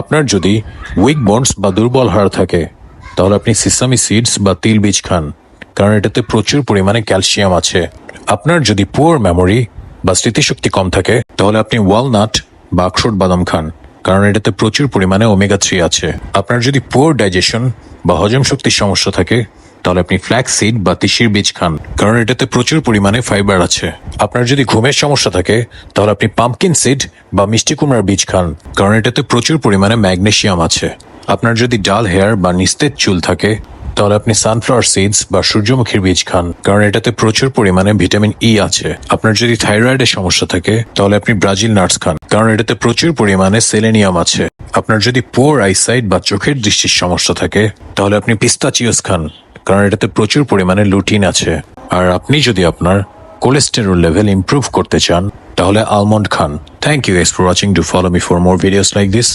আপনার যদি week bonds বা দুর্বল হাড় থাকে, তাহলে আপনি সিসামি সিডস বা তিল বীজ খান, কারণ এটাতে প্রচুর পরিমাণে ক্যালসিয়াম আছে। আপনার যদি পুয়ার মেমোরি বা স্মৃতিশক্তি কম থাকে, তাহলে আপনি ওয়ালনাট বা আখরোট বাদাম খান, কারণ এটাতে প্রচুর পরিমাণে ওমেগা থ্রি আছে। আপনার যদি পুয়ার ডাইজেশন বা হজম শক্তির সমস্যা থাকে তাহলে আপনি ফ্ল্যাক্স সিড বা তিসির বীজ খান। কারণ এটাতে প্রচুর পরিমাণে ফাইবার আছে। আপনার যদি ঘুমের সমস্যা থাকে, তাহলে আপনি পাম্পকিন সিড বা মিষ্টি কুমড়ার বীজ খান। কারণ এটাতে প্রচুর পরিমাণে ম্যাগনেশিয়াম আছে। আপনার যদি ডাল, হেয়ার বা নিস্তেজ চুল থাকে, তাহলে আপনি সানফ্লাওয়ার সিডস বা সূর্যমুখীর বীজ খান। কারণ এটাতে প্রচুর পরিমাণে ভিটামিন ই আছে। আপনার যদি থাইরয়েডের সমস্যা থাকে, তাহলে আপনি ব্রাজিল নাটস খান। কারণ এটাতে প্রচুর পরিমাণে সেলেনিয়াম আছে। আপনার যদি পোর আইসাইট বা চোখের দৃষ্টির সমস্যা থাকে, তাহলে আপনি পিস্তাচিওস খান। কারণ এটাতে প্রচুর পরিমাণে লুটিন আছে। আর আপনি যদি আপনার কোলেস্টেরল লেভেল ইম্প্রুভ করতে চান, তাহলে almond Khan. Thank you as for watching to follow me for more videos like this